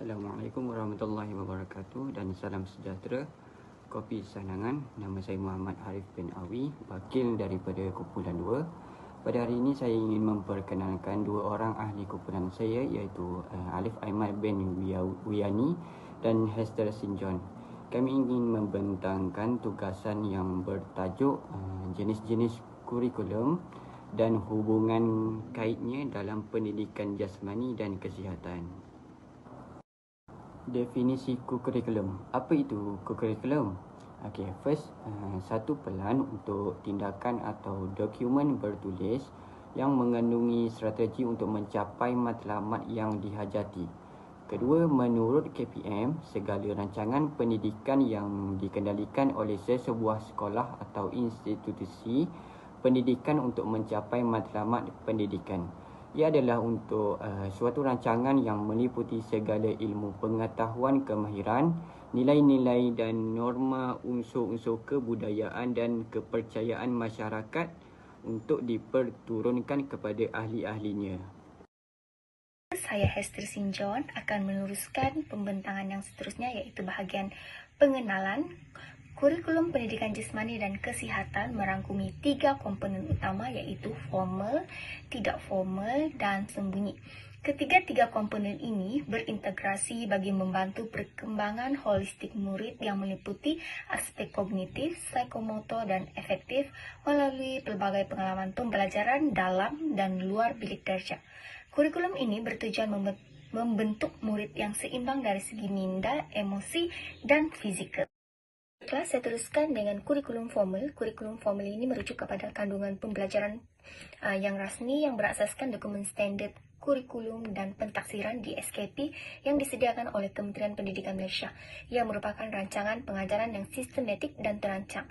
Assalamualaikum warahmatullahi wabarakatuh dan salam sejahtera. Kopi Sanangan, nama saya Muhammad Arif bin Awi, wakil daripada Kumpulan 2. Pada hari ini saya ingin memperkenalkan dua orang ahli kumpulan saya iaitu uh, Alif Ahmad bin Wiyani dan Hester Sinjon. Kami ingin membentangkan tugasan yang bertajuk uh, jenis-jenis kurikulum dan hubungan kaitnya dalam pendidikan jasmani dan kesihatan definisi kurikulum. Apa itu kurikulum? Okay, first, uh, satu pelan untuk tindakan atau dokumen bertulis yang mengandungi strategi untuk mencapai matlamat yang dihajati. Kedua, menurut KPM, segala rancangan pendidikan yang dikendalikan oleh sesebuah sekolah atau institusi pendidikan untuk mencapai matlamat pendidikan. Ia adalah untuk uh, suatu rancangan yang meliputi segala ilmu pengetahuan kemahiran, nilai-nilai dan norma unsur-unsur kebudayaan dan kepercayaan masyarakat untuk diperturunkan kepada ahli-ahlinya. Saya Hester Sinjon akan meneruskan pembentangan yang seterusnya iaitu bahagian pengenalan Kurikulum pendidikan jasmani dan kesihatan merangkumi tiga komponen utama iaitu formal, tidak formal dan sembunyi. Ketiga-tiga komponen ini berintegrasi bagi membantu perkembangan holistik murid yang meliputi aspek kognitif, psikomotor dan efektif melalui pelbagai pengalaman pembelajaran dalam dan luar bilik darjah. Kurikulum ini bertujuan membentuk murid yang seimbang dari segi minda, emosi, dan fizikal kelas saya teruskan dengan kurikulum formal. Kurikulum formal ini merujuk kepada kandungan pembelajaran uh, yang rasmi yang berasaskan dokumen standard kurikulum dan pentaksiran di SKP yang disediakan oleh Kementerian Pendidikan Malaysia. Ia merupakan rancangan pengajaran yang sistematik dan terancang.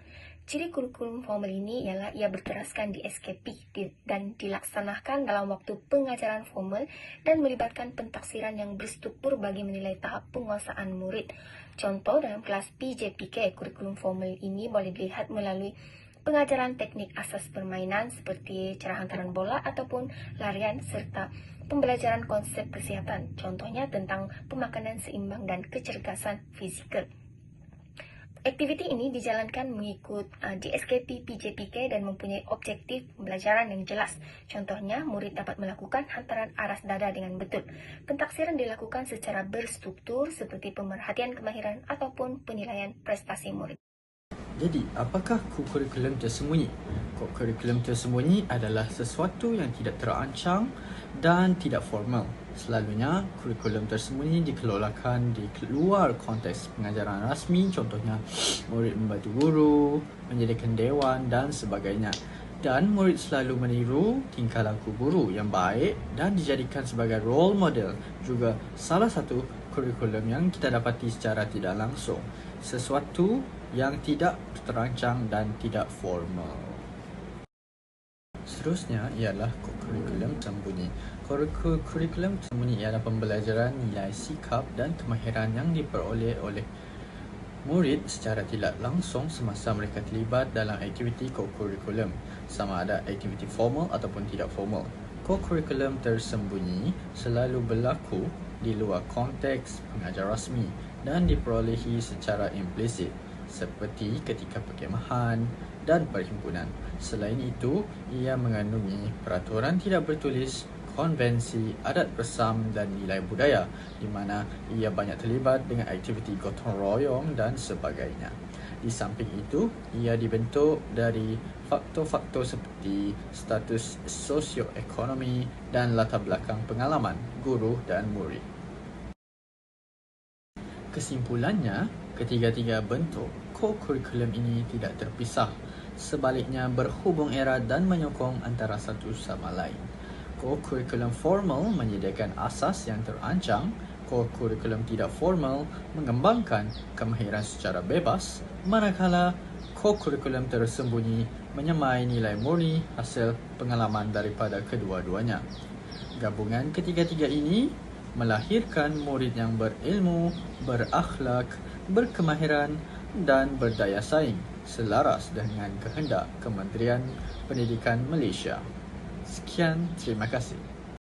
Ciri kurikulum formal ini ialah ia berteraskan di SKP dan dilaksanakan dalam waktu pengajaran formal dan melibatkan pentaksiran yang berstruktur bagi menilai tahap penguasaan murid. Contoh dalam kelas PJPK, kurikulum formal ini boleh dilihat melalui pengajaran teknik asas permainan seperti cara hantaran bola ataupun larian serta pembelajaran konsep kesihatan. Contohnya tentang pemakanan seimbang dan kecergasan fizikal. Aktiviti ini dijalankan mengikut uh, DSKP PJPK dan mempunyai objektif pembelajaran yang jelas. Contohnya, murid dapat melakukan hantaran aras dada dengan betul. Pentaksiran dilakukan secara berstruktur seperti pemerhatian kemahiran ataupun penilaian prestasi murid. Jadi, apakah kurikulum tersembunyi? Kurikulum tersembunyi adalah sesuatu yang tidak terancang dan tidak formal. Selalunya, kurikulum tersembunyi dikelolakan di luar konteks pengajaran rasmi, contohnya murid membantu guru, menjadikan dewan dan sebagainya. Dan murid selalu meniru tingkah laku guru yang baik dan dijadikan sebagai role model juga salah satu kurikulum yang kita dapati secara tidak langsung. Sesuatu yang tidak terancang dan tidak formal. Seterusnya ialah kurikulum sembunyi. Kurikulum sembunyi ialah pembelajaran nilai sikap dan kemahiran yang diperoleh oleh murid secara tidak langsung semasa mereka terlibat dalam aktiviti kurikulum sama ada aktiviti formal ataupun tidak formal. Kurikulum tersembunyi selalu berlaku di luar konteks pengajar rasmi dan diperolehi secara implisit seperti ketika perkemahan dan perhimpunan. Selain itu, ia mengandungi peraturan tidak bertulis, konvensi, adat bersam dan nilai budaya di mana ia banyak terlibat dengan aktiviti gotong royong dan sebagainya. Di samping itu, ia dibentuk dari faktor-faktor seperti status sosioekonomi dan latar belakang pengalaman guru dan murid. Kesimpulannya, ketiga-tiga bentuk co-curriculum ini tidak terpisah. Sebaliknya, berhubung era dan menyokong antara satu sama lain. Co-curriculum formal menyediakan asas yang terancang, co-curriculum tidak formal mengembangkan kemahiran secara bebas, manakala co-curriculum tersembunyi menyemai nilai murni hasil pengalaman daripada kedua-duanya. Gabungan ketiga-tiga ini melahirkan murid yang berilmu, berakhlak, berkemahiran dan berdaya saing selaras dengan kehendak Kementerian Pendidikan Malaysia. Sekian, terima kasih.